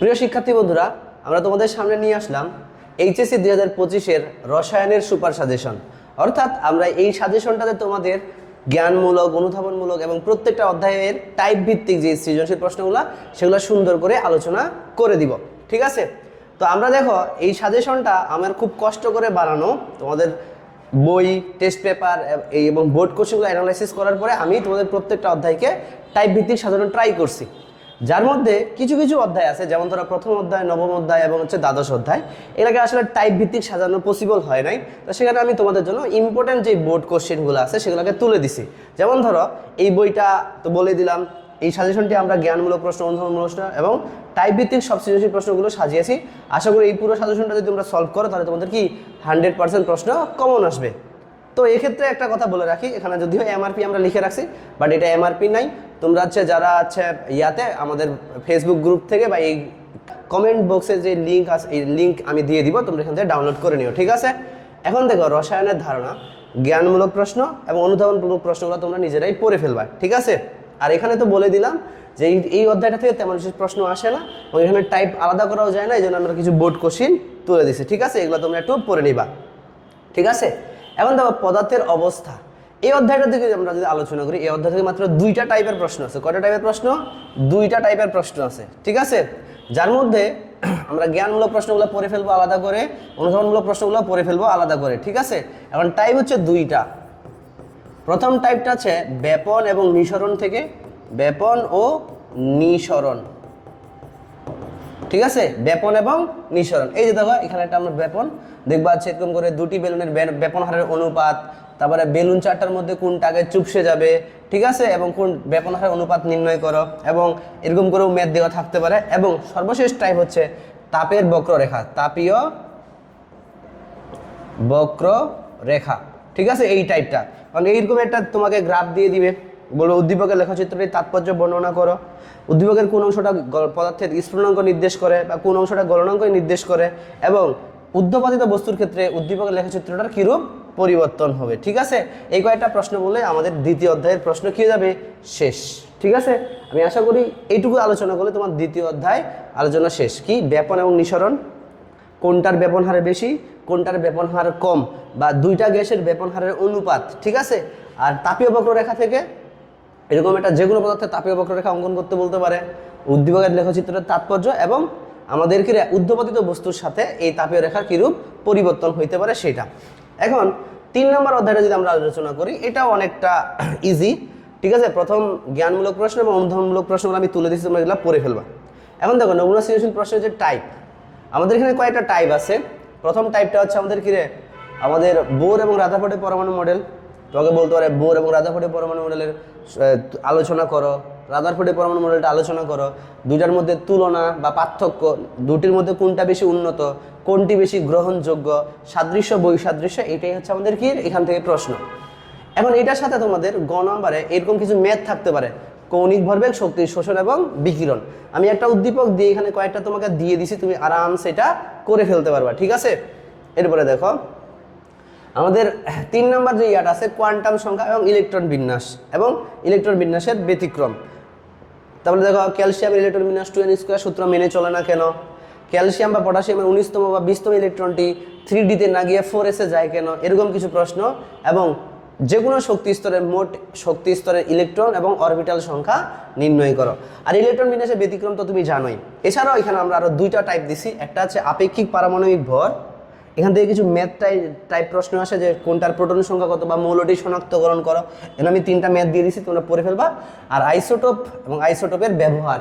প্রিয় শিক্ষার্থী বন্ধুরা, আমরা তোমাদের সামনে নিয়ে আসলাম এইচএসসি দুই হাজার পঁচিশের রসায়নের সুপার সাজেশন। অর্থাৎ আমরা এই সাজেশনটাতে তোমাদের জ্ঞানমূলক, অনুধাবনমূলক এবং প্রত্যেকটা অধ্যায়ের টাইপ ভিত্তিক যে সৃজনশীল প্রশ্নগুলো, সেগুলো সুন্দর করে আলোচনা করে দিব। ঠিক আছে? তো আমরা দেখো, এই সাজেশনটা আমার খুব কষ্ট করে বানানো। তোমাদের বই, টেস্ট পেপার এই এবং বোর্ড কোশ্চেনগুলো অ্যানালাইসিস করার পরে আমি তোমাদের প্রত্যেকটা অধ্যায়কে টাইপ ভিত্তিক সাজানো ট্রাই করছি। যার মধ্যে কিছু কিছু অধ্যায় আছে, যেমন ধরো প্রথম অধ্যায়, নবম অধ্যায় এবং হচ্ছে দ্বাদশ অধ্যায়। এটাকে আসলে টাইপ ভিত্তিক সাজানো পসিবল হয় নাই। তো সেখানে আমি তোমাদের জন্য ইম্পর্টেন্ট যে বোর্ড কোশ্চেনগুলো আছে, সেগুলোকে তুলে দিছি। যেমন ধরো, এই বইটা তো বলে দিলাম, এই সাজেশনটি আমরা জ্ঞানমূলক প্রশ্ন, অনুধাবনমূলক প্রশ্ন এবং টাইপ ভিত্তিক সব সৃজনশীল প্রশ্নগুলো সাজিয়েছি। আশা করি এই পুরো সাজেশনটা যদি তোমরা সলভ করো, তাহলে তোমাদের কি হান্ড্রেড পার্সেন্ট প্রশ্ন কমন আসবে। তো এক্ষেত্রে একটা কথা বলে রাখি, এখানে যদিও এমআরপি আমরা লিখে রাখছি বাট এটা এমআরপি নাই। তোমরা হচ্ছে যারা আছে ইয়াতে আমাদের ফেসবুক গ্রুপ থেকে বা এই কমেন্ট বক্সে যে লিঙ্ক আছে, এই লিঙ্ক আমি দিয়ে দিব, তোমরা এখান থেকে ডাউনলোড করে নিও, ঠিক আছে? এখন দেখো, রসায়নের ধারণা, জ্ঞানমূলক প্রশ্ন এবং অনুধাবনমূলক প্রশ্নগুলো তোমরা নিজেরাই পড়ে ফেলবা, ঠিক আছে? আর এখানে তো বলে দিলাম যে এই অধ্যায়টা থেকে তেমন কিছু প্রশ্ন আসে না এবং এখানে টাইপ আলাদা করাও যায় না, এই জন্য আমরা কিছু বোর্ড কোশ্চিন তুলে দিছি, ঠিক আছে? এগুলো তোমরা একটু পড়ে নিবা, ঠিক আছে? এখন দেখো পদার্থের অবস্থা। এই অধ্যায়টা থেকে আমরা যদি আলোচনা করি, এই অধ্যায় থেকে মাত্র দুইটা টাইপের প্রশ্ন আছে। কয়টা টাইপের প্রশ্ন? দুইটা টাইপের প্রশ্ন আছে। ঠিক আছে? যার মধ্যে আমরা জ্ঞানমূলক প্রশ্নগুলো পড়ে ফেলব আলাদা করে অনুসরণমূলক প্রশ্নগুলো পড়ে ফেলব আলাদা করে। ঠিক আছে? এখন টাইপ হচ্ছে দুইটা। প্রথম টাইপটা আছে ব্যাপন এবং নিঃসরণ থেকে। ব্যাপন ও নিঃসরণ। ঠিক আছে? ব্যাপন এবং নিঃসরণ এই যে দেখো, এখানে একটা আমরা ব্যাপন। দেখবা আছে এরকম করে দুটি বেলুনের ব্যাপন হারের অনুপাত, তারপরে বেলুন চারটার মধ্যে কোনটা আগে চুপসে যাবে, ঠিক আছে? এবং কোন ব্যাপন হারের অনুপাত নির্ণয় করো, এবং এরকম করেও ম্যাথ দেওয়া থাকতে পারে। এবং সর্বশেষ টাইপ হচ্ছে তাপের বক্ররেখা, তাপীয় বক্ররেখা, ঠিক আছে? এই টাইপটা। কারণ এইরকম একটা তোমাকে গ্রাফ দিয়ে দিবে। বলব, উদ্দীপকের লেখচিত্রটির তাৎপর্য বর্ণনা করো। উদ্দীপকের কোন অংশটা পদার্থের স্ফুটনাঙ্ক নির্দেশ করে বা কোন অংশটা গলনাঙ্ক নির্দেশ করে এবং উদ্ধপাদিত বস্তুর ক্ষেত্রে উদ্দীপকের লেখচিত্রটার কিরূপ পরিবর্তন হবে। ঠিক আছে? এই কয়েকটা প্রশ্ন বলে আমাদের দ্বিতীয় অধ্যায়ের প্রশ্ন কি যাবে? শেষ। ঠিক আছে? আমি আশা করি এইটুকু আলোচনা করলে তোমার দ্বিতীয় অধ্যায় আলোচনা শেষ। কি? ব্যাপন এবং নিঃসরণ। কোনটার ব্যাপন হারে বেশি, কোনটার ব্যাপন হার কম বা দুইটা গ্যাসের ব্যাপন হারের অনুপাত। ঠিক আছে? আর তাপীয় বক্ররেখা থেকে এরকম একটা যে কোনো পদার্থের তাপীয় বক্ররেখা অঙ্কন করতে বলতে পারে। উদ্দীপকের লেখচিত্রের তাৎপর্য এবং আমাদের কি উদ্ধপাদিত বস্তুর সাথে এই তাপীয় রেখার কীরূপ পরিবর্তন হইতে পারে সেটা এখন, তিন নম্বর অধ্যায়টা যদি আমরা আলোচনা করি, এটাও অনেকটা ইজি ঠিক আছে? প্রথম জ্ঞানমূলক প্রশ্ন এবং অনুধাবনমূলক প্রশ্নগুলো আমি তুলে দিচ্ছি তোমরা এগুলো পড়ে ফেলবা। এখন দেখো, নমুনা সৃজনশীল প্রশ্নের যে টাইপ আমাদের এখানে কয়েকটা টাইপ আছে। প্রথম টাইপটা হচ্ছে আমাদের কি রে, আমাদের বোর এবং রাধাফোর্ডের পরমাণু মডেল তোমাকে বলতে পারে বোর এবং রাধাফোর্ডের পরমাণু মডেলের আলোচনা করো। রাদারফোর্ডের পরমাণু মডেলটা আলোচনা করো। দুইটার মধ্যে তুলনা বা পার্থক্য, দুটির মধ্যে কোনটা বেশি উন্নত, কোনটি বেশি গ্রহণযোগ্য, সাদৃশ্য, বৈসাদৃশ্য, এটাই হচ্ছে আমাদের কি এখান থেকে প্রশ্ন। এখন এটার সাথে তোমাদের গ নম্বরে এরকম কিছু ম্যাথ থাকতে পারে। কৌণিক ভরবেগ শক্তি শোষণ এবং বিকিরণ। আমি একটা উদ্দীপক দিয়ে এখানে কয়েকটা তোমাকে দিয়ে দিছি, তুমি আরাম সেটা করে ফেলতে পারবা, ঠিক আছে? এরপরে দেখো। আমাদের তিন নম্বর যে ইয়াটা আছে, কোয়ান্টাম সংখ্যা এবং ইলেকট্রন বিন্যাস এবং ইলেকট্রন বিন্যাসের ব্যতিক্রম। তারপরে দেখো, ক্যালসিয়াম ইলেকট্রন বিন্যাস টু এন স্কোয়ার সূত্র মেনে চলে না কেন? ক্যালসিয়াম বা পটাশিয়ামের উনিশতম বা বিশতম ইলেকট্রনটি থ্রি ডিতে না গিয়ে ফোর এসে যায় কেন? এরকম কিছু প্রশ্ন। এবং যে কোনো শক্তি স্তরের মোট শক্তি স্তরের ইলেকট্রন এবং অরবিটাল সংখ্যা নির্ণয় করো। আর ইলেকট্রন বিন্যাসের ব্যতিক্রম তো তুমি জানোই। এছাড়াও এখানে আমরা আরও দুইটা টাইপ দিছি। একটা আছে আপেক্ষিক পারমাণবিক ভর এখান থেকে কিছু ম্যাথ টাইপ টাইপ প্রশ্ন আসে যে কোনটার প্রোটন সংখ্যা কত বা মৌলটি শনাক্তকরণ করো। এখানে আমি তিনটা ম্যাথ দিয়ে দিছি, তোমরা পড়ে ফেলবা। আর আইসোটোপ এবং আইসোটোপের ব্যবহার,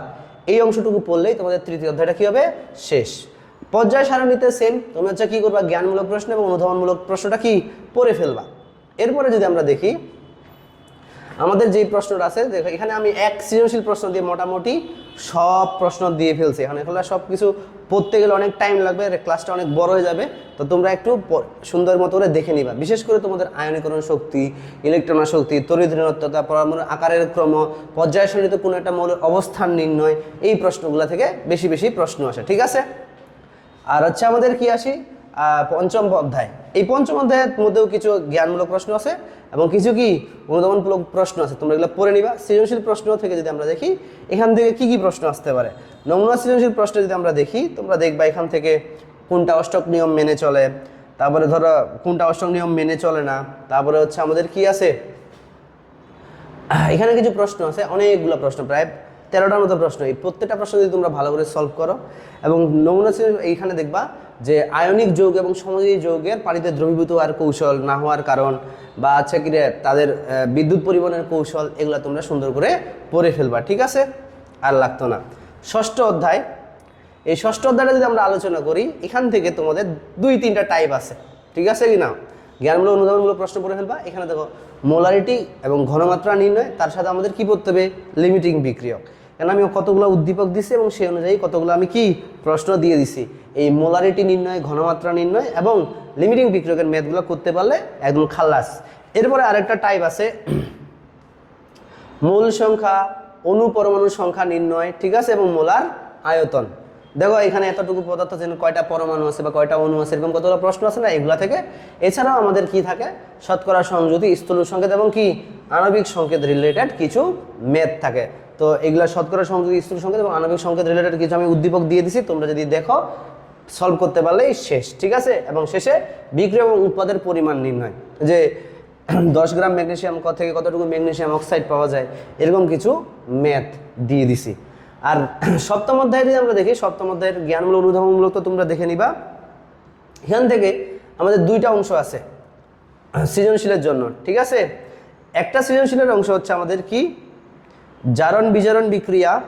এই অংশটুকু পড়লেই তোমাদের তৃতীয় অধ্যায়টা কী হবে? শেষ। পর্যায় সারণীতে সেম তোমরা হচ্ছে কী করবা? জ্ঞানমূলক প্রশ্ন এবং অনুধাবনমূলক প্রশ্নটা কি? পড়ে ফেলবা। এরপরে যদি আমরা দেখি আমাদের যেই প্রশ্নটা আছে এখানে আমি এক সৃজনশীল প্রশ্ন দিয়ে মোটামুটি সব প্রশ্ন দিয়ে ফেলছি। এখানে এগুলো সব কিছু পড়তে গেলে অনেক টাইম লাগবে ক্লাসটা অনেক বড় হয়ে যাবে। তো তোমরা একটু সুন্দর মতো করে দেখে নিবা। বিশেষ করে তোমাদের আয়নীকরণ শক্তি ইলেকট্রন শক্তি তরিধৃণত্বতা পরমাণু আকারের ক্রম পর্যায় সারণীতে কোনো একটা মৌলের অবস্থান নির্ণয়, এই প্রশ্নগুলো থেকে বেশি বেশি প্রশ্ন আসে। ঠিক আছে? আর হচ্ছে আমাদের কি আসি? পঞ্চম অধ্যায়। এই পঞ্চম অধ্যায়ের মধ্যেও কিছু জ্ঞানমূলক প্রশ্ন আছে এবং কিছু কি অনুধাবনমূলক প্রশ্ন আছে, তোমরা এগুলো পড়ে নিবা। সৃজনশীল প্রশ্ন থেকে যদি আমরা দেখি, এখান থেকে কি কি প্রশ্ন আসতে পারে? নমুনা সৃজনশীল প্রশ্ন যদি আমরা দেখি, তোমরা দেখবা এখান থেকে কোনটা অষ্টক নিয়ম মেনে চলে, তারপরে ধরো কোনটা অষ্টক নিয়ম মেনে চলে না, তারপরে হচ্ছে আমাদের কি আছে? এখানে কিছু প্রশ্ন আছে, অনেকগুলো প্রশ্ন, প্রায় তেরোটার মতো প্রশ্ন। এই প্রত্যেকটা প্রশ্ন যদি তোমরা ভালো করে সলভ করো এবং নমুনা এইখানে দেখবা যে আয়নিক যৌগ এবং সমাজী যৌগের পানিতে দ্রবীভূত হওয়ার কৌশল না হওয়ার কারণ বা আচ্ছা কি রে, তাদের বিদ্যুৎ পরিবহনের কৌশল এগুলো তোমরা সুন্দর করে পড়ে ফেলবা ঠিক আছে? আর লাগতো না। ষষ্ঠ অধ্যায়। এই ষষ্ঠ অধ্যায়টা যদি আমরা আলোচনা করি এখান থেকে তোমাদের দুই তিনটা টাইপ আছে ঠিক আছে কি না? জ্ঞানমূলক অনুধাবনমূলক প্রশ্ন পড়ে ফেলবা। এখানে দেখো মোলারিটি এবং ঘনমাত্রা নির্ণয়, তার সাথে আমাদের কি করতে হবে? লিমিটিং বিক্রিয়ক। কেন আমি কতগুলো উদ্দীপক দিছি এবং সেই অনুযায়ী কতগুলো আমি কি প্রশ্ন দিয়ে দিছি? এই মোলারিটি নির্ণয়, ঘনমাত্রা নির্ণয় এবং লিমিটিং বিক্রিয়কের ম্যাথগুলো করতে পারলে একদম খাল্লাস এরপরে আরেকটা টাইপ আছে। মূল সংখ্যা, অনুপরমাণু সংখ্যা নির্ণয়, ঠিক আছে? এবং মোলার আয়তন। দেখো, এখানে এতটুকু পদার্থ যেন কয়টা পরমাণু আছে বা কয়টা অণু আছে, এরকম কতগুলো প্রশ্ন আছে না? এগুলা থেকে। এছাড়াও আমাদের কি থাকে? শতকরা সংযুতি, স্থূল সংকেত এবং কি? আণবিক সংকেত রিলেটেড কিছু ম্যাথ থাকে। তো এগুলা শতকরা সংযুতি, স্থূল সংকেত এবং আণবিক সংকেত রিলেটেড কিছু আমি উদ্দীপক দিয়ে দিছি। তোমরা যদি দেখো সলভ করতে পারলেই শেষ, ঠিক আছে? এবং শেষে বিক্রিয়া এবং উৎপাদের পরিমাণ নির্ণয়। যে দশ গ্রাম ম্যাগনেসিয়াম থেকে কতটুকু ম্যাগনেশিয়াম অক্সাইড পাওয়া যায়, এরকম কিছু ম্যাথ দিয়ে দিছি। আর সপ্তম অধ্যায় যদি আমরা দেখি, সপ্তম অধ্যায়ের জ্ঞানমূলক, অনুধাবনমূলক তো তোমরা দেখে নিবা। এখান থেকে আমাদের দুইটা অংশ আছে, সৃজনশীলের জন্য, ঠিক আছে? একটা সৃজনশীলের অংশ হচ্ছে আমাদের কি? জারণ বিজারণ বিক্রিয়া,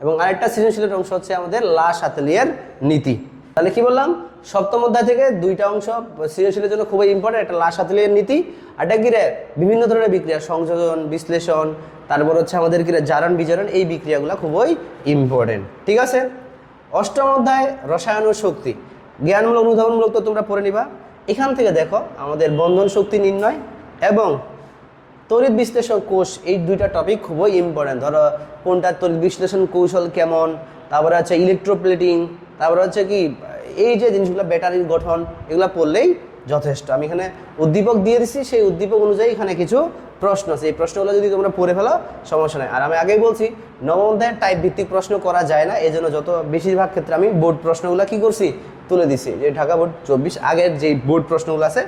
এবং আরেকটা সৃজনশীলের অংশ হচ্ছে আমাদের লাশ আতেলিয়ার নীতি। তাহলে কি বললাম? সপ্তম অধ্যায় থেকে দুইটা অংশ সৃজনশীলের জন্য খুবই ইম্পর্টেন্ট একটা লাশ আতেলিয়ার নীতি একটা কি বিভিন্ন ধরনের বিক্রিয়া, সংযোজন, বিশ্লেষণ, তারপর হচ্ছে আমাদের কি রে? জারণ, বিজারণ, এই বিক্রিয়াগুলো খুবই ইম্পর্টেন্ট ঠিক আছে? অষ্টম অধ্যায়, রসায়ন ও শক্তি। জ্ঞানমূলক, অনুধাবনমূলক তো তোমরা পড়ে নিবা। এখান থেকে দেখো, আমাদের বন্ধন শক্তি নির্ণয় এবং তড়িৎ বিশ্লেষণ কোষ, এই দুইটা টপিক খুবই ইম্পর্টেন্ট ধরো কোনটা তড়িৎ বিশ্লেষণ কৌশল কেমন? তারপরে হচ্ছে ইলেকট্রোপ্লেটিং তারপরে হচ্ছে কি, এই যে জিনিসগুলো ব্যাটারির গঠন, এগুলো পড়লেই যথেষ্ট। আমি এখানে উদ্দীপক দিয়ে দিছি, সেই উদ্দীপক অনুযায়ী এখানে কিছু প্রশ্ন আছে। এই প্রশ্নগুলো যদি তোমরা পড়ে ফেলো, সমস্যা নেই। আর আমি আগেই বলছি নবম অধ্যায়ের টাইপ ভিত্তিক প্রশ্ন করা যায় না। এই জন্য যত বেশিরভাগ ক্ষেত্রে আমি বোর্ড প্রশ্নগুলো কি করছি, তুলে দিছি। যে ঢাকা বোর্ড চব্বিশ, আগের যে বোর্ড প্রশ্নগুলো আছে,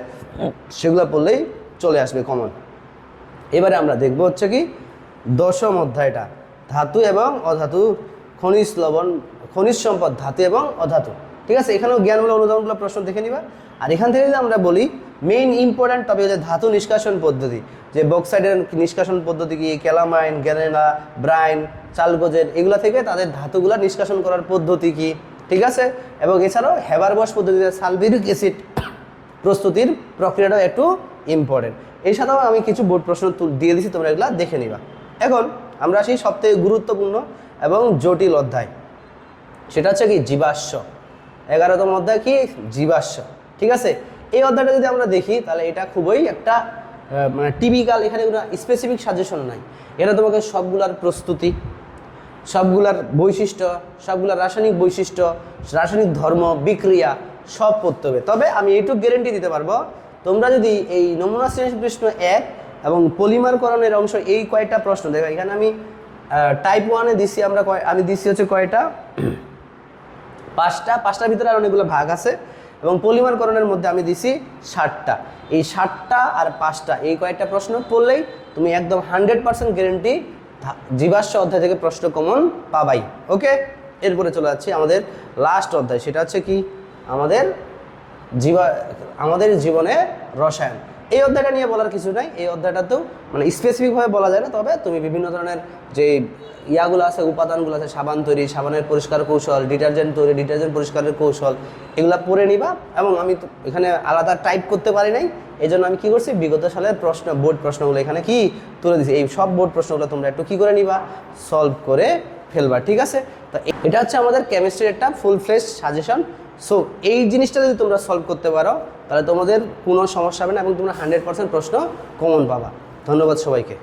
সেগুলো পড়লেই চলে আসবে কমন এবারে আমরা দেখব হচ্ছে কি, দশম অধ্যায়টা। ধাতু এবং অধাতু খনিজ লবণ খনিজ সম্পদ, ধাতু এবং অধাতু। ঠিক আছে? এখানেও জ্ঞানমূলক অনুদানগুলো প্রশ্ন দেখে নিবা। আর এখান থেকে যদি আমরা বলি মেইন ইম্পর্ট্যান্ট টপিক হচ্ছে ধাতু নিষ্কাশন পদ্ধতি। যে বক্সাইডের নিষ্কাশন পদ্ধতি কি? ক্যালামাইন গ্যানেনা ব্রাইন চালগোজের এগুলো থেকে তাদের ধাতুগুলা নিষ্কাশন করার পদ্ধতি কি? ঠিক আছে? এবং এছাড়াও হেবার বস পদ্ধতিতে সালভিরিক অ্যাসিড প্রস্তুতির প্রক্রিয়াটাও একটু ইম্পর্টেন্ট সাথেও আমি কিছু বোর্ড প্রশ্ন দিয়ে দিছি, তোমরা এগুলো দেখে নিবা। এখন আমরা আসি সবথেকে গুরুত্বপূর্ণ এবং জটিল অধ্যায়। সেটা হচ্ছে কি জীবাশ্ম। এগারোতম অধ্যায় কি? জীবাশ্ম। ঠিক আছে? এই অধ্যায়টা যদি আমরা দেখি, তাহলে এটা খুবই একটা মানে টিপিক্যাল এখানে কোনো স্পেসিফিক সাজেশন নাই। এটা তোমাকে সবগুলার প্রস্তুতি, সবগুলার বৈশিষ্ট্য, সবগুলার রাসায়নিক বৈশিষ্ট্য, রাসায়নিক ধর্ম, বিক্রিয়া, সব পড়তে হবে। তবে আমি এইটুকু গ্যারেন্টি দিতে পারব, তোমরা যদি এই নমুনা শ্রেণি প্রশ্ন এক এবং পলিমারকরণের অংশ এই কয়টা প্রশ্ন, দেখো এখানে আমি টাইপ ওয়ানে দিছি আমরা আমি দিছি হচ্ছে কয়টা? পাঁচটা, পাঁচটার ভিতরে আর অনেকগুলো ভাগ আছে এবং পলিমারকরণের মধ্যে আমি দিছি ষাটটা। এই ষাটটা আর পাঁচটা, এই কয়েকটা প্রশ্ন পড়লেই তুমি একদম হান্ড্রেড পার্সেন্ট গ্যারেন্টি জীবাশ্ম অধ্যায় থেকে প্রশ্ন কমন পাবাই। ওকে এরপরে চলে যাচ্ছি আমাদের লাস্ট অধ্যায়, সেটা হচ্ছে কি? আমাদের জীবা, আমাদের জীবনে রসায়ন। এই অধ্যায়টা নিয়ে বলার কিছু নাই। এই অধ্যায়টাতেও মানে স্পেসিফিকভাবে বলা যায় না। তবে তুমি বিভিন্ন ধরনের যে ইয়াগুলো আছে, উপাদানগুলো আছে, সাবান তৈরি, সাবানের পরিষ্কার কৌশল, ডিটারজেন্ট তৈরি, ডিটারজেন্ট পরিষ্কারের কৌশল, এগুলো পড়ে নিবা এবং আমি এখানে আলাদা টাইপ করতে পারি নাই। এই জন্য আমি কি করছি? বিগত সালের প্রশ্ন বোর্ড প্রশ্নগুলো এখানে কি তুলে দিছি। এই সব বোর্ড প্রশ্নগুলো তোমরা একটু কি করে নিবা? সলভ করে ফেলবা, ঠিক আছে? তো এটা হচ্ছে আমাদের কেমিস্ট্রির একটা ফুল ফ্লেশ সাজেশন সো এই জিনিসটা যদি তোমরা সলভ করতে পারো, তাহলে তোমাদের কোনো সমস্যা হবে না এবং তোমরা হান্ড্রেড পার্সেন্ট প্রশ্ন কমন পাবা। ধন্যবাদ সবাইকে।